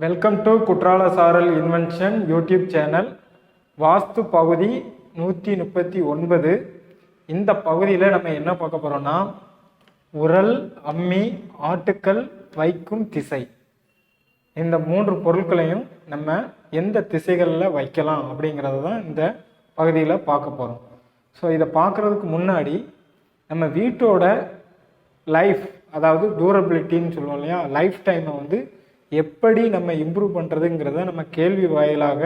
Welcome to குற்றால சாரல் invention YouTube channel வாஸ்து பகுதி நூற்றி முப்பத்தி ஒன்பது இந்த பகுதியில் நம்ம என்ன பார்க்க போகிறோம்னா உரல் அம்மி ஆட்டுக்கல் வைக்கும் திசை இந்த மூன்று பொருட்களையும் நம்ம எந்த திசைகளில் வைக்கலாம் அப்படிங்கிறத தான் இந்த பகுதியில் பார்க்க போகிறோம் ஸோ இதை பார்க்குறதுக்கு முன்னாடி நம்ம வீட்டோட லைஃப் அதாவது டூரபிலிட்டின்னு சொல்லுவோம் இல்லையா லைஃப் டைமை வந்து எப்படி நம்ம இம்ப்ரூவ் பண்ணுறதுங்கிறத நம்ம கேள்வி வாயிலாக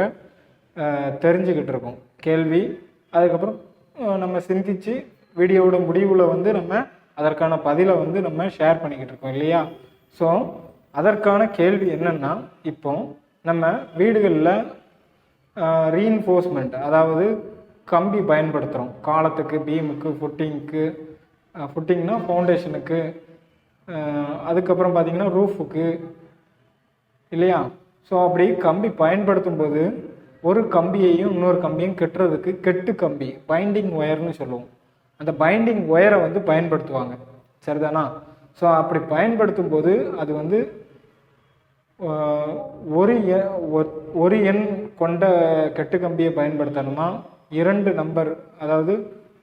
தெரிஞ்சுக்கிட்டு இருக்கோம். கேள்வி அதுக்கப்புறம் நம்ம சிந்திச்சு வீடியோவோட முடிவில் வந்து நம்ம அதற்கான பதிலை வந்து நம்ம ஷேர் பண்ணிக்கிட்டு இருக்கோம் இல்லையா? ஸோ அதற்கான கேள்வி என்னென்னா இப்போ நம்ம வீடுகளில் ரீஇன்ஃபோர்ஸ்மெண்ட் அதாவது கம்பி பயன்படுத்துகிறோம் காலத்துக்கு பீமுக்கு ஃபுட்டிங்க்கு ஃபுட்டிங்னா ஃபவுண்டேஷனுக்கு அதுக்கப்புறம் பார்த்திங்கன்னா ரூஃபுக்கு இல்லையா? ஸோ அப்படி கம்பி பயன்படுத்தும் போது ஒரு கம்பியையும் இன்னொரு கம்பியும் கெட்டுறதுக்கு கெட்டு கம்பி பைண்டிங் ஒயர்னு சொல்லுவோம். அந்த பைண்டிங் ஒயரை வந்து பயன்படுத்துவாங்க. சரிதானா? ஸோ அப்படி பயன்படுத்தும் போது அது வந்து ஒரு எ- ஒரு எண் கொண்ட கெட்டு கம்பியை பயன்படுத்தணுமா? இரண்டு நம்பர் அதாவது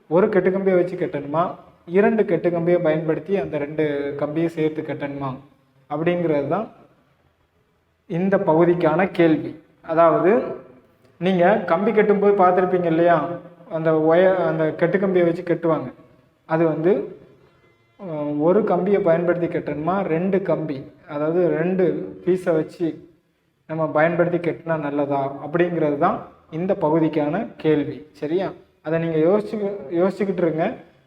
ஒரு கெட்டு கம்பியை வச்சு கட்டணுமா? இரண்டு கெட்டு கம்பியை பயன்படுத்தி அந்த ரெண்டு கம்பியை சேர்த்து கட்டணுமா? அப்படிங்கிறது தான் இந்த பகுதிக்கான கேள்வி. அதாவது நீங்கள் கம்பி கட்டும்போது பார்த்துருப்பீங்க இல்லையா? அந்த ஒய அந்த கெட்டு கம்பியை வச்சு கட்டுவாங்க. அது வந்து ஒரு கம்பியை பயன்படுத்தி கட்டணுமா? ரெண்டு கம்பி. அதாவது ரெண்டு பீஸை வச்சு நம்ம பயன்படுத்தி கட்டினா நல்லதா? அப்படிங்கிறது தான் இந்த பகுதிக்கான கேள்வி. சரியா? அதை நீங்கள் யோசிச்சு யோசிச்சுக்கிட்டு இருங்க.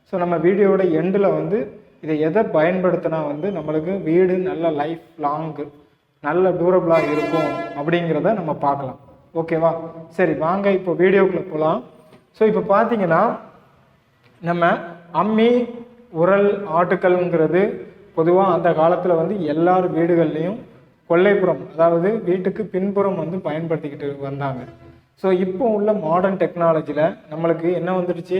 ஸோ நம்ம வீடியோவோட எண்டில் வந்து இதை எதை பயன்படுத்தினா வந்து நம்மளுக்கு வீடு நல்ல லைஃப் லாங்கு நல்ல டூரபிளாக இருக்கும் அப்படிங்கிறத நம்ம பார்க்கலாம். ஓகேவா? சரி வாங்க இப்போ வீடியோக்குள்ளே போகலாம் ஸோ இப்போ பார்த்தீங்கன்னா நம்ம அம்மி உரல் ஆட்டுக்கல்ங்கிறது பொதுவாக அந்த காலத்தில் வந்து எல்லார் வீடுகள்லேயும் கொல்லைப்புறம் அதாவது வீட்டுக்கு பின்புறம் வந்து பயன்படுத்திக்கிட்டு வந்தாங்க. ஸோ இப்போ உள்ள மாடர்ன் டெக்னாலஜியில் நம்மளுக்கு என்ன வந்துடுச்சு?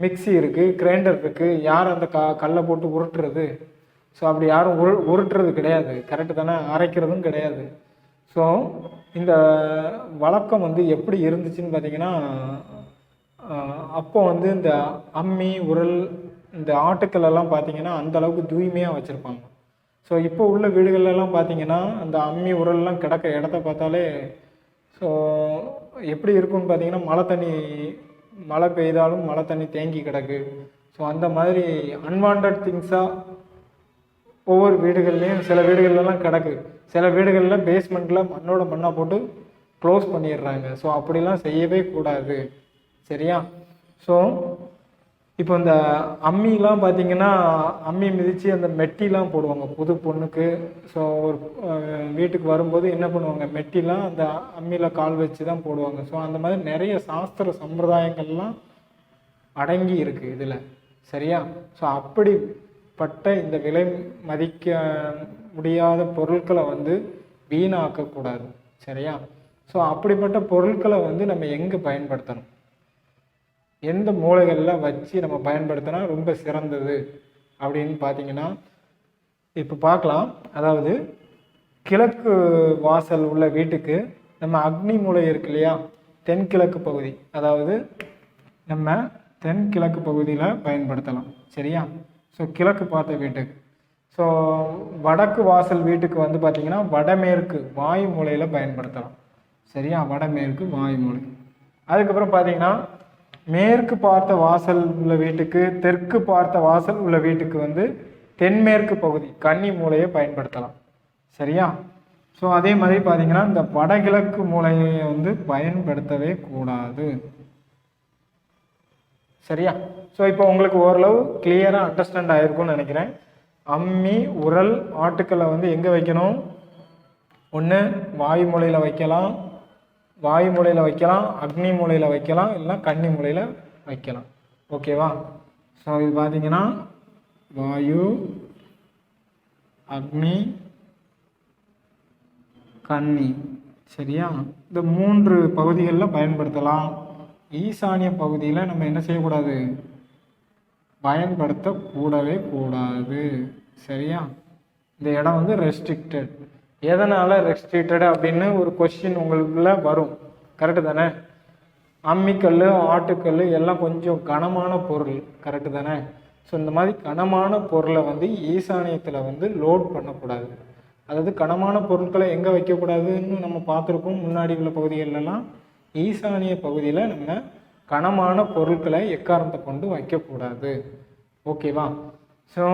மிக்ஸி இருக்குது கிரைண்டர் இருக்குது யார் அந்த க கல்லை போட்டு உருட்டுறது? ஸோ அப்படி யாரும் உரு உருட்டுறது கிடையாது. கரெக்டு தானே? அரைக்கிறதும் கிடையாது. ஸோ இந்த வழக்கம் வந்து எப்படி இருந்துச்சுன்னு பார்த்தீங்கன்னா அப்போ வந்து இந்த அம்மி உரல் இந்த ஆட்டுக்கள் எல்லாம் பார்த்தீங்கன்னா அந்த அளவுக்கு தூய்மையாக வச்சுருப்பாங்க. ஸோ இப்போ உள்ள வீடுகள்லாம் பார்த்தீங்கன்னா அந்த அம்மி உரல்லாம் கிடக்க இடத்த பார்த்தாலே ஸோ எப்படி இருக்கும்னு பார்த்தீங்கன்னா மழை தண்ணி மழை பெய்தாலும் மழை தண்ணி தேங்கி கிடக்கு. ஸோ அந்த மாதிரி அன்வான்ட் திங்ஸாக ஒவ்வொரு வீடுகள்லேயும் சில வீடுகள்லாம் கிடக்கு. சில வீடுகளில் பேஸ்மெண்ட்டில் மண்ணோட மண்ணாக போட்டு க்ளோஸ் பண்ணிடுறாங்க. ஸோ அப்படிலாம் செய்யவே கூடாது. சரியா? ஸோ இப்போ இந்த அம்மிலாம் பார்த்தீங்கன்னா அம்மி மிதித்து அந்த மெட்டிலாம் போடுவாங்க. புது பொண்ணுக்கு. ஸோ ஒரு வீட்டுக்கு வரும்போது என்ன பண்ணுவாங்க? மெட்டிலாம் அந்த அம்மியில் கால் வச்சு தான் போடுவாங்க. ஸோ அந்த மாதிரி நிறைய சாஸ்திர சம்பிரதாயங்கள்லாம் அடங்கி இருக்குது இதில். சரியா? ஸோ அப்படி பட்ட இந்த விலை மதிக்க முடியாத பொருட்களை வந்து வீணாக்கக்கூடாது. சரியா? ஸோ அப்படிப்பட்ட பொருட்களை வந்து நம்ம எங்கே பயன்படுத்தணும்? எந்த மூலைகளில் வச்சு நம்ம பயன்படுத்தினா ரொம்ப சிறந்தது அப்படின்னு பார்த்தீங்கன்னா இப்போ பார்க்கலாம். அதாவது கிழக்கு வாசல் உள்ள வீட்டுக்கு நம்ம அக்னி மூலை இருக்கு இல்லையா? தென்கிழக்கு பகுதி. அதாவது நம்ம தென்கிழக்கு பகுதியில் பயன்படுத்தலாம். சரியா? ஸோ கிழக்கு பார்த்த வீட்டுக்கு ஸோ வடக்கு வாசல் வீட்டுக்கு வந்து பார்த்தீங்கன்னா வடமேற்கு வாயு மூலையில் பயன்படுத்தலாம். சரியா? வடமேற்கு வாயு மூலை அதுக்கப்புறம் பார்த்தீங்கன்னா மேற்கு பார்த்த வாசல் உள்ள வீட்டுக்கு தெற்கு பார்த்த வாசல் உள்ள வீட்டுக்கு வந்து தென்மேற்கு பகுதி கன்னி மூலையை பயன்படுத்தலாம். சரியா? ஸோ அதே மாதிரி பார்த்தீங்கன்னா இந்த வடகிழக்கு மூலையை வந்து பயன்படுத்தவே கூடாது. சரியா? ஸோ இப்போ உங்களுக்கு ஓரளவு கிளியராக அண்டர்ஸ்டாண்ட் ஆகிருக்கும்னு நினைக்கிறேன். அம்மி உரல் ஆட்டுக்களை வந்து எங்கே வைக்கணும்? ஒன்று வாயு மூலையில் வைக்கலாம். வாயு மூலையில் வைக்கலாம். அக்னி மூலையில் வைக்கலாம். இல்லைனா கன்னி மூலையில் வைக்கலாம். ஓகேவா ஸோ இது பார்த்தீங்கன்னா வாயு அக்னி கன்னி சரியா? இந்த மூன்று பகுதிகளில் பயன்படுத்தலாம். ஈசானிய பகுதியில் நம்ம என்ன செய்யக்கூடாது? பயன்படுத்த கூடவே கூடாது. சரியா? இந்த இடம் வந்து ரெஸ்ட்ரிக்டட் எதனால் ரெஸ்ட்ரிக்டட் அப்படின்னு ஒரு கொஸ்டின் உங்களுக்குள்ள வரும். கரெக்டு தானே? அம்மிக்கல் ஆட்டுக்கல் எல்லாம் கொஞ்சம் கனமான பொருள். கரெக்டு தானே? ஸோ இந்த மாதிரி கனமான பொருளை வந்து ஈசானியத்தில் வந்து லோட் பண்ணக்கூடாது. அதாவது கனமான பொருட்களை எங்கே வைக்கக்கூடாதுன்னு நம்ம பார்த்துருக்கோம் முன்னாடி உள்ள பகுதிகளெல்லாம். ஈசானிய பகுதியில் நம்ம கனமான பொருட்களை எக்காரணத்தை கொண்டு வைக்கக்கூடாது. ஓகேவா ஸோ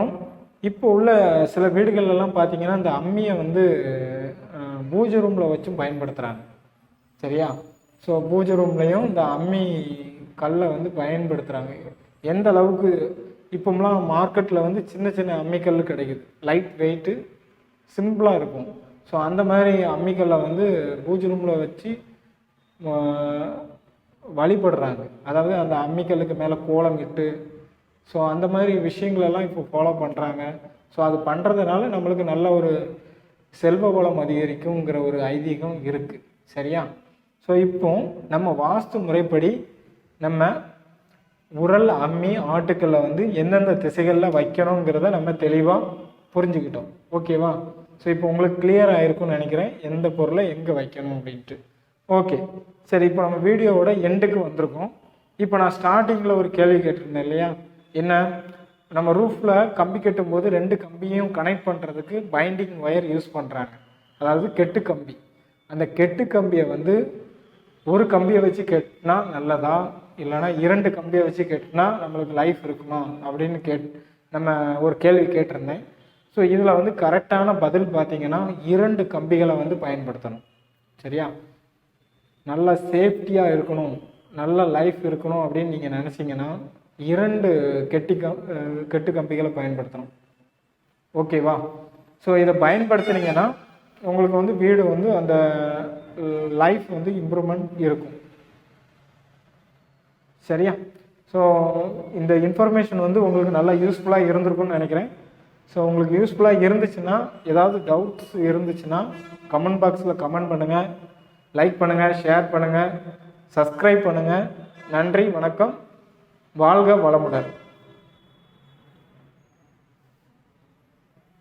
இப்போ உள்ள சில வீடுகள்லாம் பார்த்தீங்கன்னா இந்த அம்மியை வந்து பூஜை ரூமில் வச்சும் பயன்படுத்துகிறாங்க சரியா? ஸோ பூஜை ரூம்லேயும் இந்த அம்மி கல்லை வந்து பயன்படுத்துகிறாங்க எந்த அளவுக்கு இப்போம்லாம் மார்க்கெட்டில் வந்து சின்ன சின்ன அம்மிக்கல் கிடைக்குது. லைட் வெயிட்டு சிம்பிளாக இருக்கும். ஸோ அந்த மாதிரி அம்மிக்கல்லை வந்து பூஜை ரூமில் வச்சு வழிபடுறாங்க. அதாவது அந்த அம்மிக்கல்லுக்கு மேலே கோலம் இட்டு ஸோ அந்த மாதிரி விஷயங்களெல்லாம் இப்போ ஃபாலோ பண்ணுறாங்க ஸோ அது பண்ணுறதுனால நம்மளுக்கு நல்ல ஒரு செல்வ வளம் அதிகரிக்குங்கிற ஒரு ஐதீகம் இருக்குது சரியா? ஸோ இப்போ நம்ம வாஸ்து முறைப்படி நம்ம உரல் அம்மி ஆட்டுக்களை வந்து எந்தெந்த திசைகளில் வைக்கணுங்கிறத நம்ம தெளிவாக புரிஞ்சுக்கிட்டோம். ஓகேவா ஸோ இப்போ உங்களுக்கு கிளியர் ஆகிருக்கும்னு நினைக்கிறேன். எந்த பொருளை எங்கே வைக்கணும் அப்படின்ட்டு. ஓகே. சரி இப்போ நம்ம வீடியோவோட எண்டுக்கு வந்திருக்கோம். இப்போ நான் ஸ்டார்டிங்கில் ஒரு கேள்வி கேட்டிருந்தேன் இல்லையா? என்ன? நம்ம ரூஃபில் கம்பி கட்டும்போது ரெண்டு கம்பியும் கனெக்ட் பண்ணுறதுக்கு பைண்டிங் ஒயர் யூஸ் பண்ணுறாங்க அதாவது கெட்டு கம்பி. அந்த கெட்டு கம்பியை வந்து ஒரு கம்பியை வச்சு கெட்டினா நல்லதா? இல்லைன்னா இரண்டு கம்பியை வச்சு கெட்டினா நம்மளுக்கு லைஃப் இருக்குமா? அப்படின்னு கேட் நம்ம ஒரு கேள்வி கேட்டிருந்தேன். ஸோ இதில் வந்து கரெக்டான பதில் பார்த்தீங்கன்னா இரண்டு கம்பிகளை வந்து பயன்படுத்தணும். சரியா? நல்ல சேஃப்டியாக இருக்கணும் நல்ல லைஃப் இருக்கணும் அப்படின்னு நீங்கள் நினச்சிங்கன்னா இரண்டு கெட்டி கம் கெட்டு கம்பிகளை பயன்படுத்தணும். ஓகேவா ஸோ இதை பயன்படுத்துனீங்கன்னா உங்களுக்கு வந்து வீடு வந்து அந்த லைஃப் வந்து இம்ப்ரூவ்மெண்ட் இருக்கும். சரியா? ஸோ இந்த இன்ஃபர்மேஷன் வந்து உங்களுக்கு நல்லா யூஸ்ஃபுல்லாக இருந்திருக்கும்னு நினைக்கிறேன். ஸோ உங்களுக்கு யூஸ்ஃபுல்லாக இருந்துச்சுன்னா ஏதாவது டவுட்ஸ் இருந்துச்சுன்னா கமெண்ட் பாக்ஸில் கமெண்ட் பண்ணுங்கள் லைக் பண்ணுங்கள் ஷேர் பண்ணுங்கள் சப்ஸ்கிரைப் பண்ணுங்கள் நன்றி வணக்கம். வாழ்க வளமுடன்.